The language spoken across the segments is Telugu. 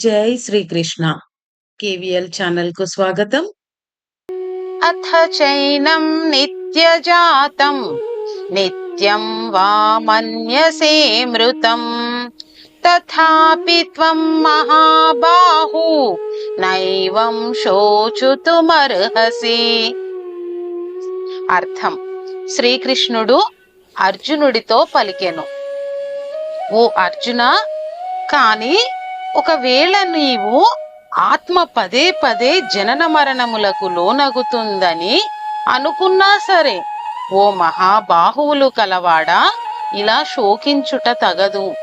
జై శ్రీకృష్ణ. కేవీఎల్ ఛానల్కు స్వాగతం. అథ చైనం నిత్యజాతం నిత్యం వా మన్యసే మృతం. తథాపి త్వం మహాబాహు నైవం శోచుతుమర్హసి. అర్థం. శ్రీకృష్ణుడు అర్జునుడితో పలికెను. ఓ అర్జున కానీ ఒకవేళ నీవు ఆత్మ పదే పదే జనన మరణములకు లోనగుతుందని అనుకున్నా సరే ఓ మహాబాహువులు కలవాడా? ఇలా శోకించుట తగదు.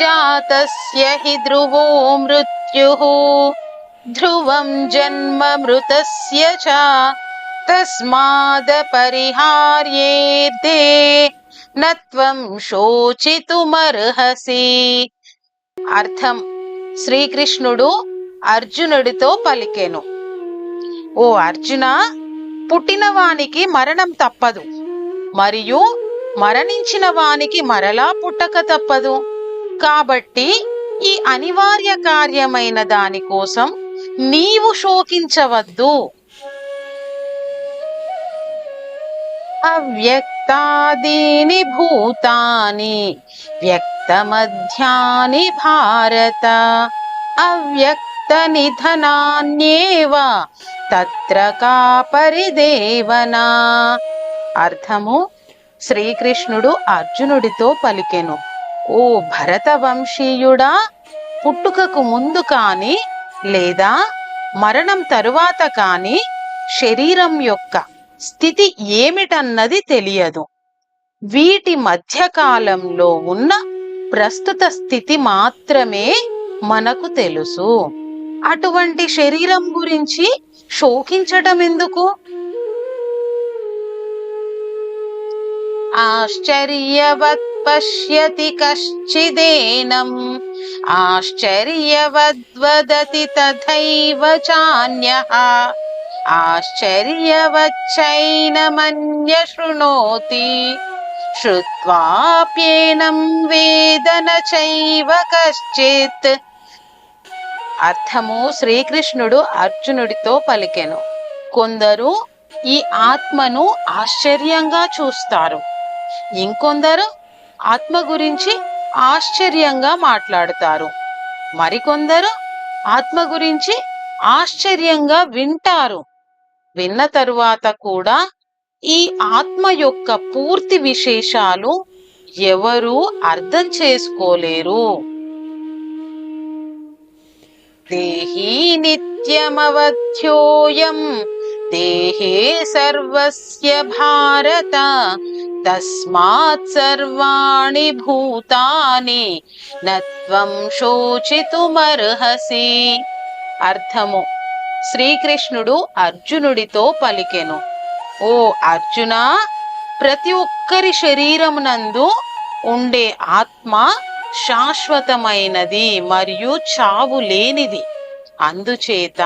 జాతస్య హి ధ్రువో మృత్యు. ధ్రువం జన్మ మృతస్య చ. తస్మాద పరిహార్యేదే నత్వం శోచితుమర్హసి అర్థం. శ్రీకృష్ణుడు అర్జునుడితో పలికెను. ఓ అర్జున పుట్టినవానికి మరణం తప్పదు. మరియు మరణించిన వానికి మరలా పుట్టక తప్పదు. కాబట్టి ఈ అనివార్య కార్యమైన దాని కోసం నీవు శోకించవద్దు. అవ్యక్తాదీని భూతాని వ్యక్తమధ్యాని భారత. అవ్యక్త నిధనాన్యేవ తత్ర కా పరిదేవనా అర్థము? శ్రీకృష్ణుడు అర్జునుడితో పలికెను. ఓ భరత వంశీయుడా పుట్టుకకు ముందు కాని లేదా మరణం తరువాత కాని శరీరం యొక్క స్థితి ఏమిటన్నది తెలియదు. వీటి మధ్యకాలంలో ఉన్న ప్రస్తుత స్థితి మాత్రమే మనకు తెలుసు. అటువంటి శరీరం గురించి శోకించటం ఎందుకు ఆశ్చర్యవత్ పశ్యతి కశ్చిదేనం. ఆశ్చర్యవద్వదతి తథైవ చాన్యః. ఆశ్చర్యవచ్చైనమన్య శృణోతి శ్రుత్వాప్యేనం వేదన చైవ కశ్చిత్ అర్థము శ్రీకృష్ణుడు అర్జునుడితో పలికెను। కొందరు ఈ ఆత్మను ఆశ్చర్యంగా చూస్తారు। ఇంకొందరు ఆత్మ గురించి ఆశ్చర్యంగా మాట్లాడతారు। మరికొందరు ఆత్మ గురించి ఆశ్చర్యంగా వింటారు। విన్న తరువాత కూడా ఈ ఆత్మ యొక్క పూర్తి విశేషాలు ఎవరూ అర్థం చేసుకోలేరు. దేహీ నిత్యమవధ్యోయం దేహే సర్వస్య భారత తస్మాత్ సర్వాణి భూతాని నత్వం శోచితుమర్హసి. అర్థము. శ్రీకృష్ణుడు అర్జునుడితో పలికెను. ఓ అర్జున ప్రతి ఒక్కరి శరీరమునందు ఉండే ఆత్మ శాశ్వతమైనది మరియు చావు లేనిది. అందుచేత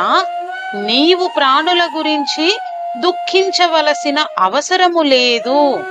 నీవు ప్రాణుల గురించి దుఃఖించవలసిన అవసరము లేదు.